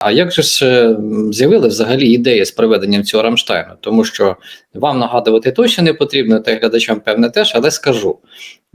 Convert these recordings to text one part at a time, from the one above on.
А як же ж е, з'явили взагалі ідеї з проведенням цього Рамштайну? Тому що вам нагадувати точно не потрібно, та глядачам певне теж, але скажу.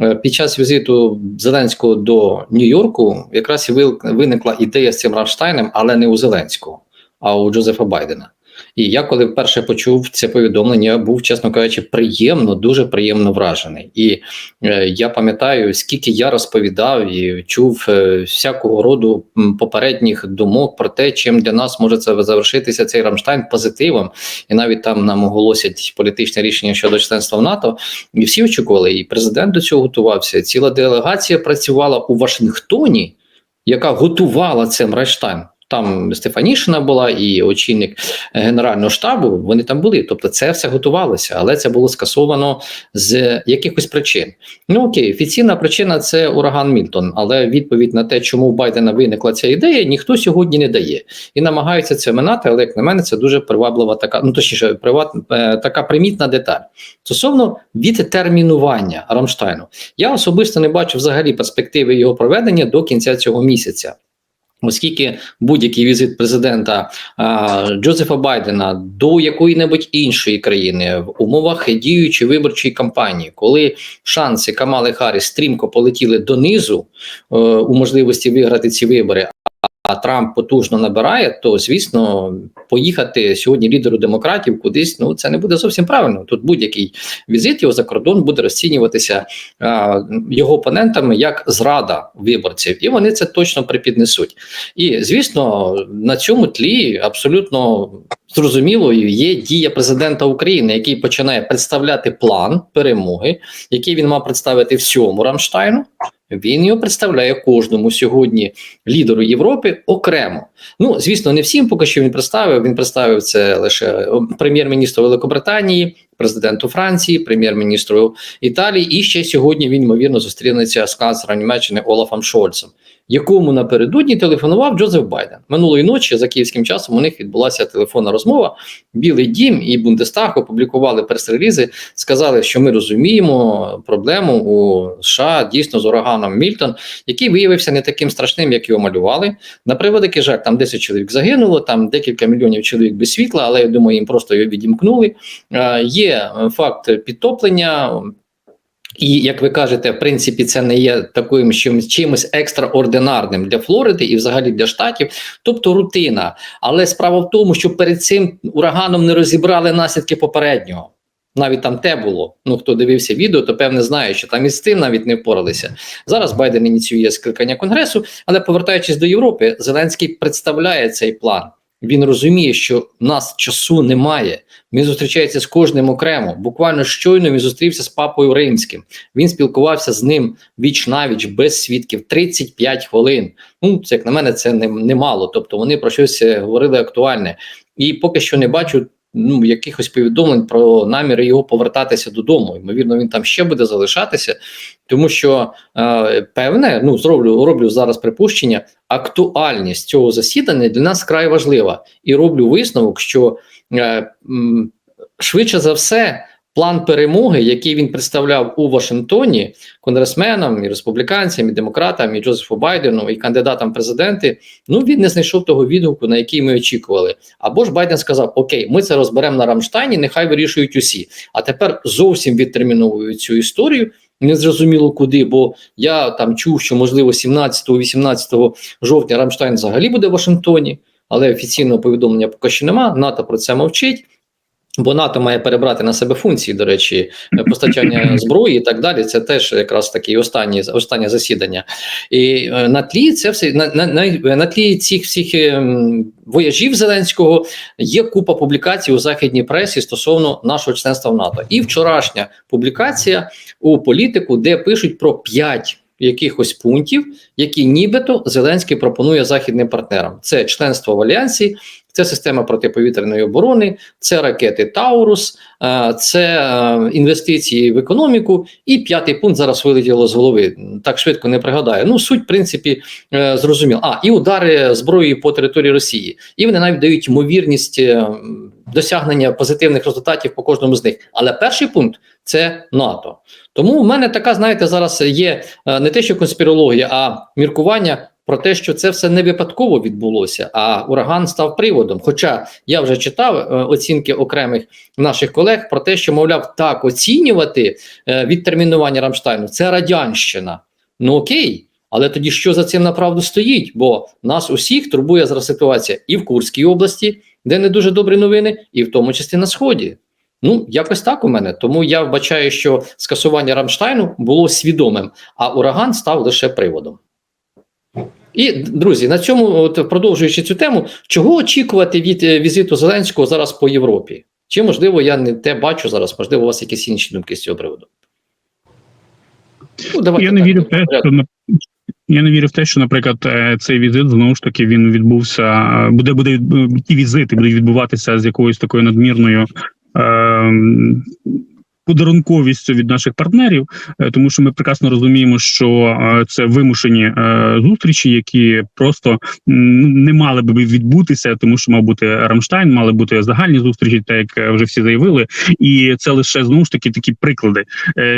Е, Під час візиту Зеленського до Нью-Йорку якраз і виникла ідея з цим Рамштайном, але не у Зеленського, а у Джозефа Байдена. І я, коли вперше почув це повідомлення, був, чесно кажучи, приємно, дуже приємно вражений. І е, я пам'ятаю, скільки я розповідав і чув е, всякого роду попередніх думок про те, чим для нас може це завершитися цей Рамштайн позитивом, і навіть там нам оголосять політичне рішення щодо членства в НАТО. І всі очікували, і президент до цього готувався. Ціла делегація працювала у Вашингтоні, яка готувала цей Рамштайн. Там Стефанішина була і очільник е, генерального штабу. Вони там були. Тобто, це все готувалося, але це було скасовано з якихось причин. Ну окей, офіційна причина це ураган Мільтон, але відповідь на те, чому у Байдена виникла ця ідея, ніхто сьогодні не дає і намагаються це минати. Але як на мене, це дуже приваблива така, ну точніше, приват, е, така примітна деталь. Стосовно відтермінування Рамштайну, я особисто не бачу взагалі перспективи його проведення до кінця цього місяця. Оскільки будь-який візит президента а, Джозефа Байдена до якої-небудь іншої країни в умовах діючої виборчої кампанії, коли шанси Камали Харріс стрімко полетіли донизу а, у можливості виграти ці вибори, а Трамп потужно набирає, то звісно, поїхати сьогодні лідеру демократів кудись, ну це не буде зовсім правильно. Тут будь-який візит його за кордон буде розцінюватися а, його опонентами як зрада виборців, і вони це точно припіднесуть. І звісно, на цьому тлі абсолютно зрозуміло є дія президента України, який починає представляти план перемоги, який він мав представити всьому Рамштайну. Він його представляє кожному сьогодні лідеру Європи окремо. Ну звісно, не всім поки що він представив. Він представив це лише прем'єр-міністру Великобританії, президенту Франції, прем'єр-міністру Італії. І ще сьогодні він ймовірно зустрінеться з канцлером Німеччини Олафом Шольцем, якому напередодні телефонував Джозеф Байден. Минулої ночі за київським часом у них відбулася телефонна розмова. Білий дім і Бундестаг опублікували прес-релізи, сказали, що ми розуміємо проблему у США дійсно з ураганом Мільтон, який виявився не таким страшним, як його малювали. На превеликий жаль, там 10 чоловік загинуло, там декілька мільйонів чоловік без світла, але я думаю, їм просто його відімкнули. Е, Є е, факт підтоплення. І як ви кажете, в принципі, це не є таким чимось, екстраординарним для Флориди і взагалі для штатів, тобто рутина. Але справа в тому, що перед цим ураганом не розібрали наслідки попереднього. Навіть там те було. Ну хто дивився відео, то певне знає, що там із тим навіть не впоралися. Зараз Байден ініціює скликання конгресу, але повертаючись до Європи, Зеленський представляє цей план. Він розуміє, що в нас часу немає. Він зустрічається з кожним окремо. Буквально щойно він зустрівся з папою римським. Він спілкувався з ним віч навіч без свідків 35 хвилин. Ну це як на мене, це не- немало. Тобто вони про щось е, говорили актуальне, і поки що не бачу. Ну, якихось повідомлень про наміри його повертатися додому. Ймовірно, він там ще буде залишатися, тому що е, певне, ну зроблю роблю зараз припущення. Актуальність цього засідання для нас край важлива, і роблю висновок, що е, м, швидше за все. План перемоги, який він представляв у Вашингтоні конгресменам, і республіканцям, і демократам, і Джозефу Байдену, і кандидатам президенти, ну він не знайшов того відгуку, на який ми очікували. Або ж Байден сказав: Окей, ми це розберемо на Рамштайні, нехай вирішують усі. А тепер зовсім відтерміновують цю історію. Не зрозуміло куди, бо я там чув, що можливо 17-18 жовтня Рамштайн взагалі буде в Вашингтоні, але офіційного повідомлення поки що нема. НАТО про це мовчить. Бо НАТО має перебрати на себе функції, до речі, постачання зброї і так далі. Це теж якраз такі останні останнє засідання. І е, на тлі це все на, на, на, тлі цих всіх ем, вояжів Зеленського є купа публікацій у західній пресі стосовно нашого членства в НАТО. І вчорашня публікація у політику, де пишуть про п'ять. Якихось пунктів, які нібито Зеленський пропонує західним партнерам: це членство в альянсі, це система протиповітряної оборони, це ракети Таурус, е, це е, інвестиції в економіку. І п'ятий пункт зараз вилетіло з голови. Так швидко не пригадаю. Ну суть в принципі е, зрозуміла. А і удари зброєю по території Росії. І вони навіть дають ймовірність досягнення позитивних результатів по кожному з них. Але перший пункт це НАТО. Тому в мене така, знаєте, зараз є не те, що конспірологія, а міркування. Про те, що це все не випадково відбулося, а ураган став приводом. Хоча я вже читав е, оцінки окремих наших колег про те, що мовляв, так оцінювати е, відтермінування Рамштайну це радянщина. Ну окей. Але тоді що за цим направду стоїть? Бо нас усіх турбує зараз ситуація і в Курській області, де не дуже добрі новини, і в тому числі на сході. Ну, якось так у мене. Тому я вбачаю, що скасування Рамштайну було свідомим, а ураган став лише приводом. І друзі, на цьому, от продовжуючи цю тему, чого очікувати від е, візиту Зеленського зараз по Європі? Чи можливо я не те бачу зараз? Можливо, у вас якісь інші думки з цього приводу? Ну, давайте я не так, вірю в те, що я не вірю в те, що, наприклад, е, цей візит знову ж таки він відбувся. е, Буде буде ті візити будуть відбуватися з якоюсь такою надмірною. Е, Подарунковістю від наших партнерів, е, тому що ми прекрасно розуміємо, що е, це вимушені е, зустрічі, які просто не мали би відбутися, тому що мав бути Рамштайн, мали бути загальні зустрічі, так як вже всі заявили, і це лише знову ж таки такі приклади.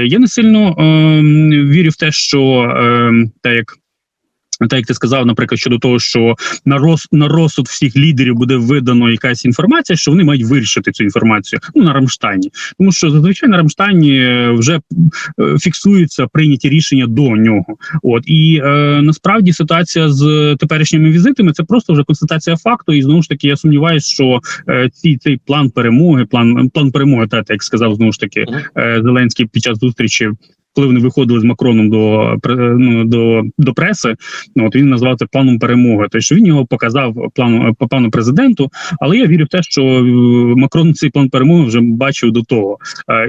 Я не сильно е, вірю в те, що е, так як. Так, як ти сказав, наприклад, щодо того, що на роз на розсуд всіх лідерів буде видано якась інформація, що вони мають вирішити цю інформацію ну на Рамштайні, тому що зазвичай на Рамштайні вже е, фіксуються прийняті рішення до нього. От і е, насправді ситуація з теперішніми візитами це просто вже констатація факту. І знову ж таки, я сумніваюся, що е, ці цей план перемоги, план план перемоги, та як сказав знову ж таки е, Зеленський під час зустрічі коли вони виходили з Макроном до ну, до, до преси, ну, от він назвав це планом перемоги. Тобто він його показав плану по плану президенту. Але я вірю в те, що е, Макрон цей план перемоги вже бачив до того,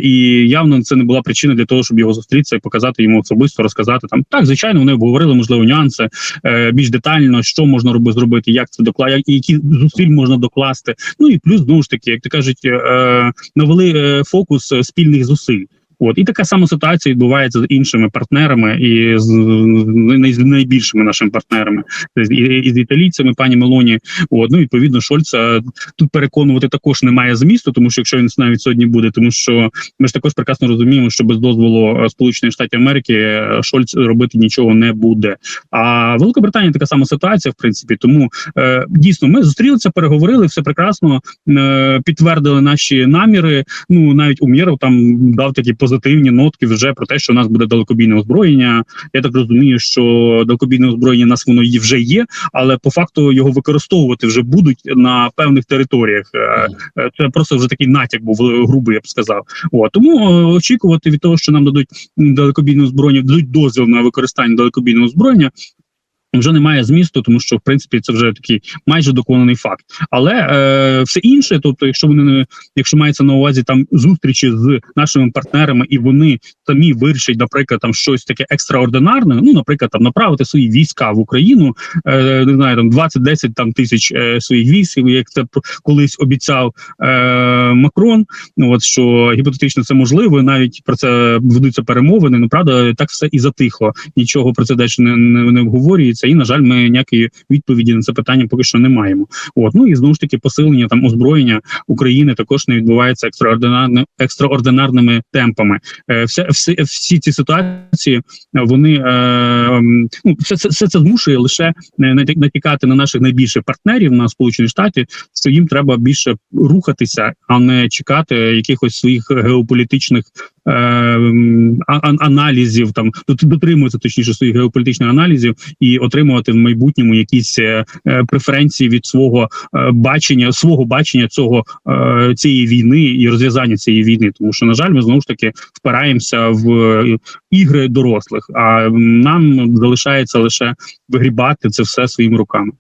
і явно це не була причина для того, щоб його зустрітися і показати йому особисто, розказати там. Так, звичайно, вони обговорили можливо нюанси е, більш детально, що можна робити зробити, як це доклад, які зусиль можна докласти. Ну і плюс знову ж таки, як ти кажуть, е, навели фокус спільних зусиль. От і така сама ситуація відбувається з іншими партнерами і з найбільшими нашими партнерами і, і з італійцями, пані Мелоні. От, ну відповідно, Шольца тут переконувати також немає змісту, тому що якщо він навіть сьогодні буде, тому що ми ж також прекрасно розуміємо, що без дозволу е, Сполучених Штатів Америки е, Шольц робити нічого не буде. А Велика Британія така сама ситуація, в принципі. Тому е, дійсно ми зустрілися, переговорили, все прекрасно е, підтвердили наші наміри. Ну навіть Умєров там дав такі позитивні нотки вже про те, що у нас буде далекобійне озброєння. Я так розумію, що далекобійне озброєння у нас воно вже є, але по факту його використовувати вже будуть на певних територіях. Це просто вже такий натяк був грубий, я б сказав. О, тому очікувати від того, що нам дадуть далекобійне озброєння, дадуть дозвіл на використання далекобійного озброєння. Вже немає змісту, тому що в принципі це вже такий майже доконаний факт. Але е, все інше, тобто, якщо вони не якщо мається на увазі там зустрічі з нашими партнерами, і вони самі вирішать, наприклад, там щось таке екстраординарне, ну наприклад, там направити свої війська в Україну, е, не знаю, там 20-10 там тисяч е, своїх військ, як це колись обіцяв е, Макрон. Ну от що гіпотетично це можливо, навіть про це ведуться перемовини. Ну правда, так все і затихло. Нічого про це далі не, не, не обговорюється. І на жаль, ми ніякої відповіді на це питання поки що не маємо. От ну і знову ж таки посилення там озброєння України також не відбувається екстраординарними екстраординарними темпами. Е, все, всі, всі ці ситуації вони е, ну все це все це змушує лише натякати на наших найбільших партнерів на сполучені штати, що їм треба більше рухатися, а не чекати якихось своїх геополітичних е, аналізів. Там дотримуються точніше своїх геополітичних аналізів і отримувати в майбутньому якісь е, преференції від свого е, бачення, свого бачення цього е, цієї війни і розв'язання цієї війни, тому що на жаль, ми знову ж таки впираємося в ігри дорослих. А нам залишається лише вигрібати це все своїми руками.